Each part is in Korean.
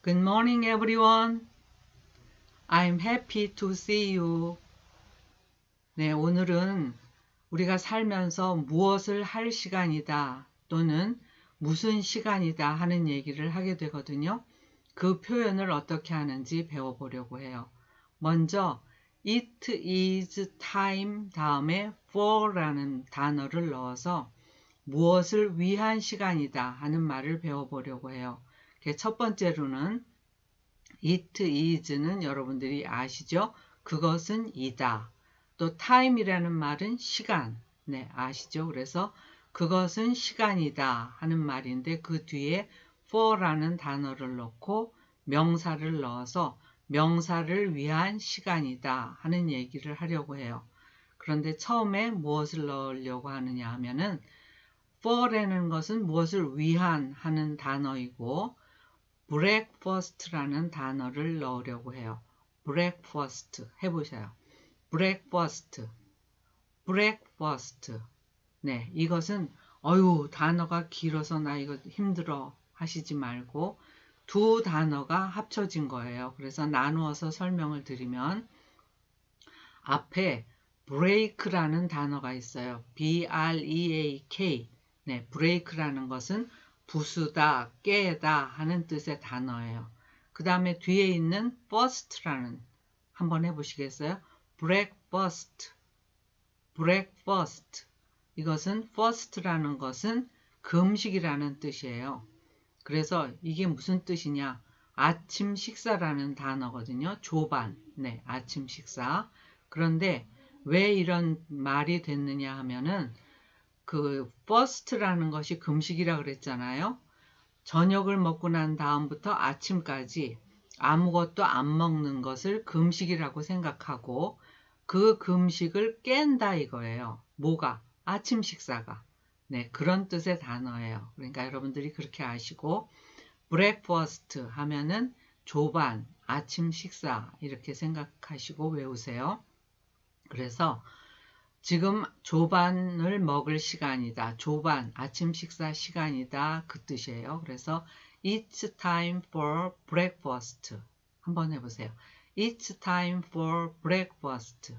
Good morning, everyone. I'm happy to see you. 네, 오늘은 우리가 살면서 무엇을 할 시간이다 또는 무슨 시간이다 하는 얘기를 하게 되거든요. 그 표현을 어떻게 하는지 배워보려고 해요. 먼저 it is time 다음에 for라는 단어를 넣어서 무엇을 위한 시간이다 하는 말을 배워보려고 해요. 첫 번째로는 it is는 여러분들이 아시죠? 그것은 이다. 또 time이라는 말은 시간. 네, 아시죠? 그래서 그것은 시간이다 하는 말인데 그 뒤에 for라는 단어를 넣고 명사를 넣어서 명사를 위한 시간이다 하는 얘기를 하려고 해요. 그런데 처음에 무엇을 넣으려고 하느냐 하면은 for라는 것은 무엇을 위한 하는 단어이고 breakfast라는 단어를 넣으려고 해요. breakfast 해보셔요. breakfast, breakfast. 네, 이것은 어유 단어가 길어서 나 이거 힘들어 하시지 말고 두 단어가 합쳐진 거예요. 그래서 나누어서 설명을 드리면 앞에 break라는 단어가 있어요. B-R-E-A-K. 네, break라는 것은 부수다, 깨다 하는 뜻의 단어예요. 그 다음에 뒤에 있는 first라는 한번 해보시겠어요? breakfast, breakfast. 이것은 first라는 것은 금식이라는 뜻이에요. 그래서 이게 무슨 뜻이냐? 아침 식사라는 단어거든요. 조반. 네, 아침 식사. 그런데 왜 이런 말이 됐느냐 하면은 그 first라는 것이 금식이라 그랬잖아요. 저녁을 먹고 난 다음부터 아침까지 아무것도 안 먹는 것을 금식이라고 생각하고 그 금식을 깬다 이거예요. 뭐가? 아침 식사가. 네, 그런 뜻의 단어예요. 그러니까 여러분들이 그렇게 아시고 breakfast 하면은 조반, 아침 식사 이렇게 생각하시고 외우세요. 그래서 지금 조반을 먹을 시간이다. 조반, 아침 식사 시간이다. 그 뜻이에요. 그래서 It's time for breakfast. 한번 해보세요. It's time for breakfast.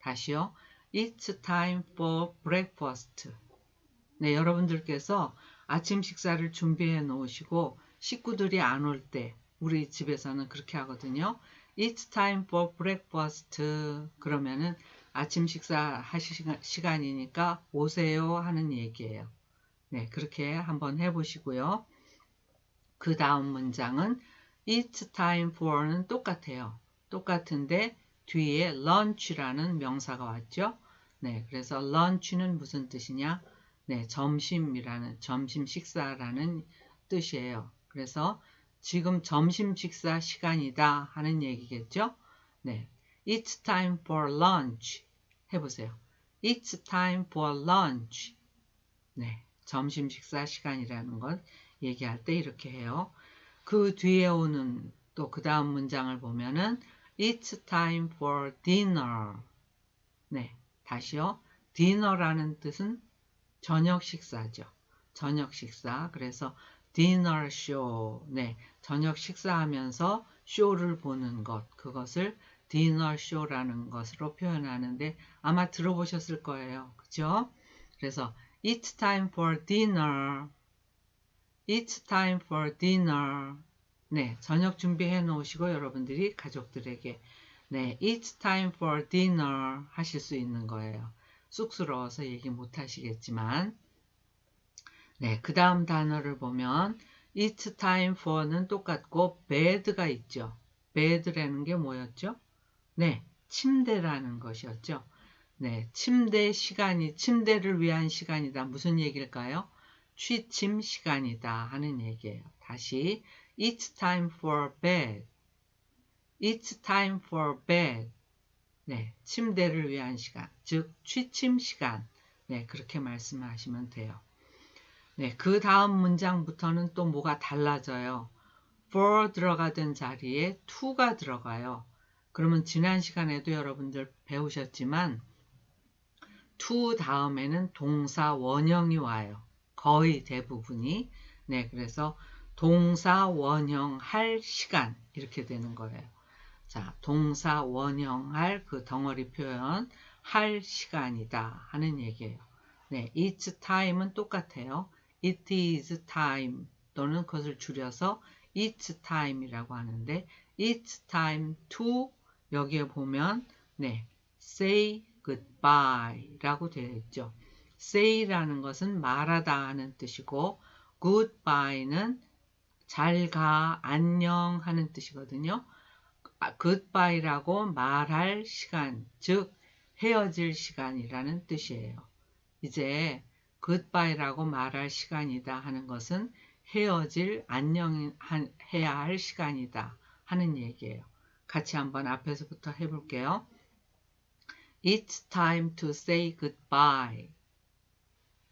다시요. It's time for breakfast. 네, 여러분들께서 아침 식사를 준비해 놓으시고 식구들이 안 올 때 우리 집에서는 그렇게 하거든요. It's time for breakfast. 그러면은 아침 식사 하실 시간이니까 오세요 하는 얘기예요. 네, 그렇게 한번 해보시고요. 그 다음 문장은 It's time for는 똑같아요. 똑같은데 뒤에 lunch라는 명사가 왔죠. 네, 그래서 lunch는 무슨 뜻이냐? 네, 점심이라는 점심 식사라는 뜻이에요. 그래서 지금 점심 식사 시간이다 하는 얘기겠죠? 네, It's time for lunch. 해보세요. It's time for lunch. 네, 점심 식사 시간이라는 것 얘기할 때 이렇게 해요. 그 뒤에 오는 또 그 다음 문장을 보면은 It's time for dinner. 네, 다시요. dinner라는 뜻은 저녁 식사죠. 저녁 식사. 그래서 dinner show. 네, 저녁 식사하면서 쇼를 보는 것. 그것을 디너 쇼라는 것으로 표현하는데 아마 들어보셨을 거예요. 그죠? 그래서 It's time for dinner. It's time for dinner. 네, 저녁 준비해 놓으시고 여러분들이 가족들에게 네, It's time for dinner 하실 수 있는 거예요. 쑥스러워서 얘기 못 하시겠지만 네, 그 다음 단어를 보면 It's time for는 똑같고 bed가 있죠. bed라는 게 뭐였죠? 네, 침대라는 것이었죠. 네, 침대 시간이, 침대를 위한 시간이다. 무슨 얘기일까요? 취침 시간이다 하는 얘기예요. 다시, it's time for bed. It's time for bed. 네, 침대를 위한 시간, 즉 취침 시간. 네, 그렇게 말씀하시면 돼요. 네, 그 다음 문장부터는 또 뭐가 달라져요. for 들어가던 자리에 to가 들어가요. 그러면 지난 시간에도 여러분들 배우셨지만 to 다음에는 동사 원형이 와요. 거의 대부분이. 네, 그래서 동사 원형 할 시간 이렇게 되는 거예요. 자, 동사 원형 할 그 덩어리 표현 할 시간이다 하는 얘기예요. 네, it's time은 똑같아요. it is time 또는 그것을 줄여서 it's time이라고 하는데 it's time to 여기에 보면 네, say goodbye라고 되어 있죠. say라는 것은 말하다 하는 뜻이고 goodbye는 잘 가, 안녕 하는 뜻이거든요. 아, goodbye라고 말할 시간, 즉 헤어질 시간이라는 뜻이에요. 이제 goodbye라고 말할 시간이다 하는 것은 헤어질 안녕해야 할 시간이다 하는 얘기예요. 같이 한번 앞에서부터 해볼게요. It's time to say goodbye.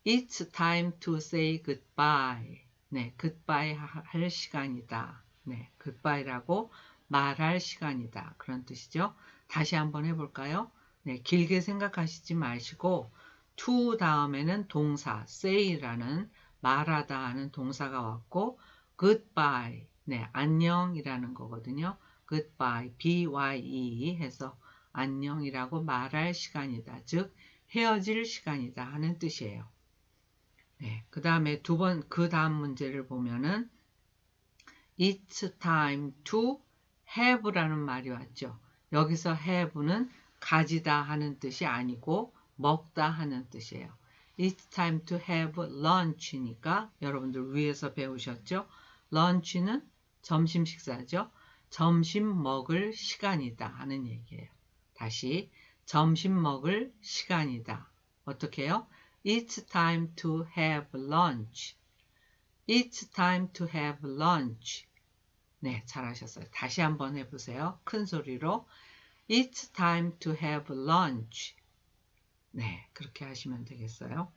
It's time to say goodbye. 네, goodbye 할 시간이다. 네, goodbye라고 말할 시간이다. 그런 뜻이죠. 다시 한번 해볼까요? 네, 길게 생각하시지 마시고 to 다음에는 동사 say라는 말하다 하는 동사가 왔고 goodbye 네, 안녕이라는 거거든요. Goodbye bye 해서 안녕이라고 말할 시간이다. 즉 헤어질 시간이다 하는 뜻이에요. 네, 그 다음에 두 번, 그 다음 문제를 보면은 It's time to have라는 말이 왔죠. 여기서 have는 가지다 하는 뜻이 아니고 먹다 하는 뜻이에요. It's time to have lunch니까 여러분들 위에서 배우셨죠? lunch는 점심 식사죠. 점심 먹을 시간이다 하는 얘기예요. 다시 점심 먹을 시간이다. 어떻게 해요? It's time to have lunch. It's time to have lunch. 네, 잘하셨어요. 다시 한번 해보세요. 큰 소리로. It's time to have lunch. 네, 그렇게 하시면 되겠어요.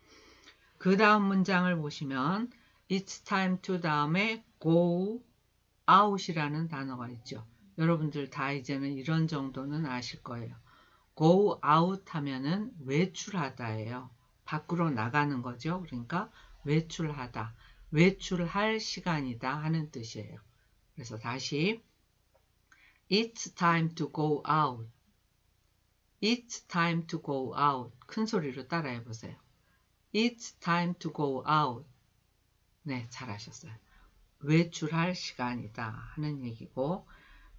그 다음 문장을 보시면 It's time to 다음에 go out이라는 단어가 있죠. 여러분들 다 이제는 이런 정도는 아실 거예요. go out 하면은 외출하다예요. 밖으로 나가는 거죠. 그러니까 외출하다. 외출할 시간이다 하는 뜻이에요. 그래서 다시 It's time to go out. It's time to go out. 큰 소리로 따라해 보세요. It's time to go out. 네, 잘하셨어요. 외출할 시간이다 하는 얘기고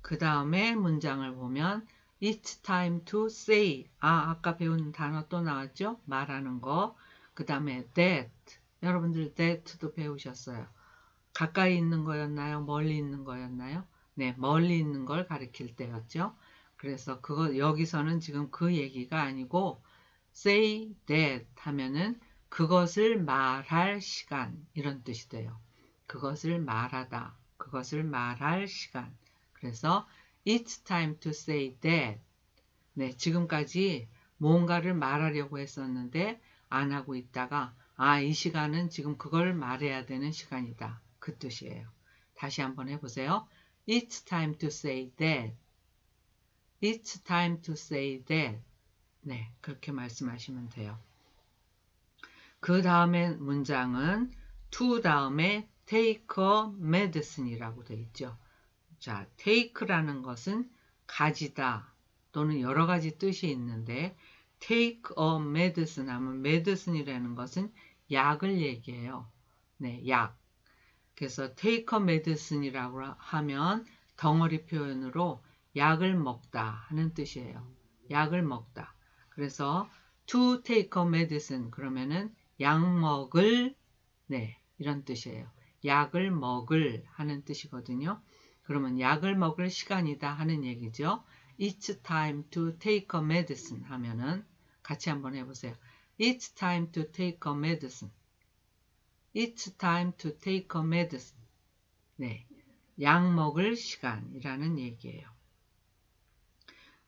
그 다음에 문장을 보면 It's time to say. 아, 아까 배운 단어 또 나왔죠? 말하는 거. 그 다음에 that. 여러분들 that도 배우셨어요. 가까이 있는 거였나요? 멀리 있는 거였나요? 네, 멀리 있는 걸 가리킬 때였죠. 그래서 그거 여기서는 지금 그 얘기가 아니고 say that 하면은 그것을 말할 시간 이런 뜻이 돼요. 그것을 말하다. 그것을 말할 시간. 그래서 it's time to say that. 네, 지금까지 뭔가를 말하려고 했었는데 안 하고 있다가 아, 이 시간은 지금 그걸 말해야 되는 시간이다. 그 뜻이에요. 다시 한번 해보세요. It's time to say that. It's time to say that. 네, 그렇게 말씀하시면 돼요. 그 다음에 문장은 to 다음에 take a medicine이라고 되어 있죠. 자, take라는 것은 가지다 또는 여러 가지 뜻이 있는데 take a medicine 하면 medicine이라는 것은 약을 얘기해요. 네, 약. 그래서 take a medicine이라고 하면 덩어리 표현으로 약을 먹다 하는 뜻이에요. 약을 먹다. 그래서 to take a medicine 그러면은 약 먹을 네 이런 뜻이에요. 약을 먹을 하는 뜻이거든요. 그러면 약을 먹을 시간이다 하는 얘기죠. It's time to take a medicine 하면은 같이 한번 해보세요. It's time to take a medicine. It's time to take a medicine. 네, 약 먹을 시간이라는 얘기예요.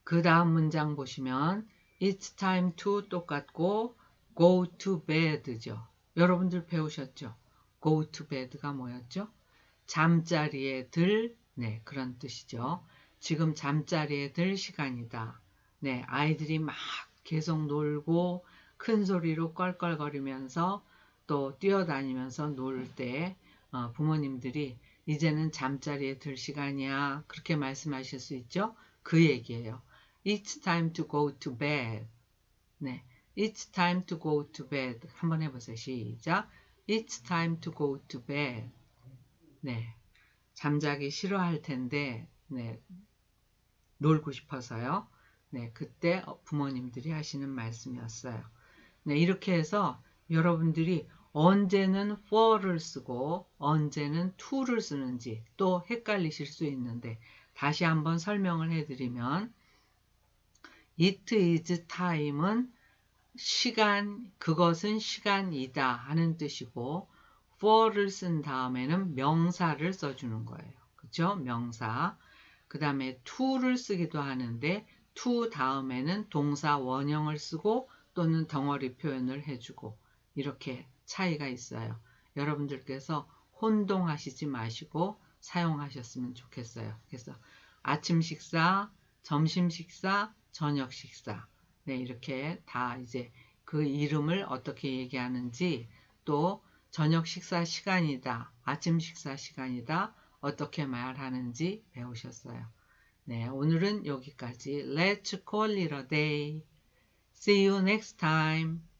그 다음 문장 보시면 It's time to 똑같고 go to bed죠. 여러분들 배우셨죠? Go to bed가 뭐였죠? 잠자리에 들, 네, 그런 뜻이죠. 지금 잠자리에 들 시간이다. 네, 아이들이 막 계속 놀고 큰 소리로 껄껄거리면서 또 뛰어다니면서 놀때 어, 부모님들이 이제는 잠자리에 들 시간이야. 그렇게 말씀하실 수 있죠? 그 얘기예요. It's time to go to bed. 네. It's time to go to bed. 한번 해보세요. 시작. It's time to go to bed. 네. 잠자기 싫어할 텐데, 네. 놀고 싶어서요. 네. 그때 부모님들이 하시는 말씀이었어요. 네. 이렇게 해서 여러분들이 언제는 for를 쓰고 언제는 to를 쓰는지 또 헷갈리실 수 있는데 다시 한번 설명을 해드리면 it is time은 시간, 그것은 시간이다 하는 뜻이고 for를 쓴 다음에는 명사를 써주는 거예요. 그죠? 명사. 그 다음에 to를 쓰기도 하는데 to 다음에는 동사 원형을 쓰고 또는 덩어리 표현을 해주고 이렇게 차이가 있어요. 여러분들께서 혼동하시지 마시고 사용하셨으면 좋겠어요. 그래서 아침 식사, 점심 식사, 저녁 식사. 네, 이렇게 다 이제 그 이름을 어떻게 얘기하는지 또 저녁 식사 시간이다, 아침 식사 시간이다, 어떻게 말하는지 배우셨어요. 네, 오늘은 여기까지. Let's call it a day. See you next time.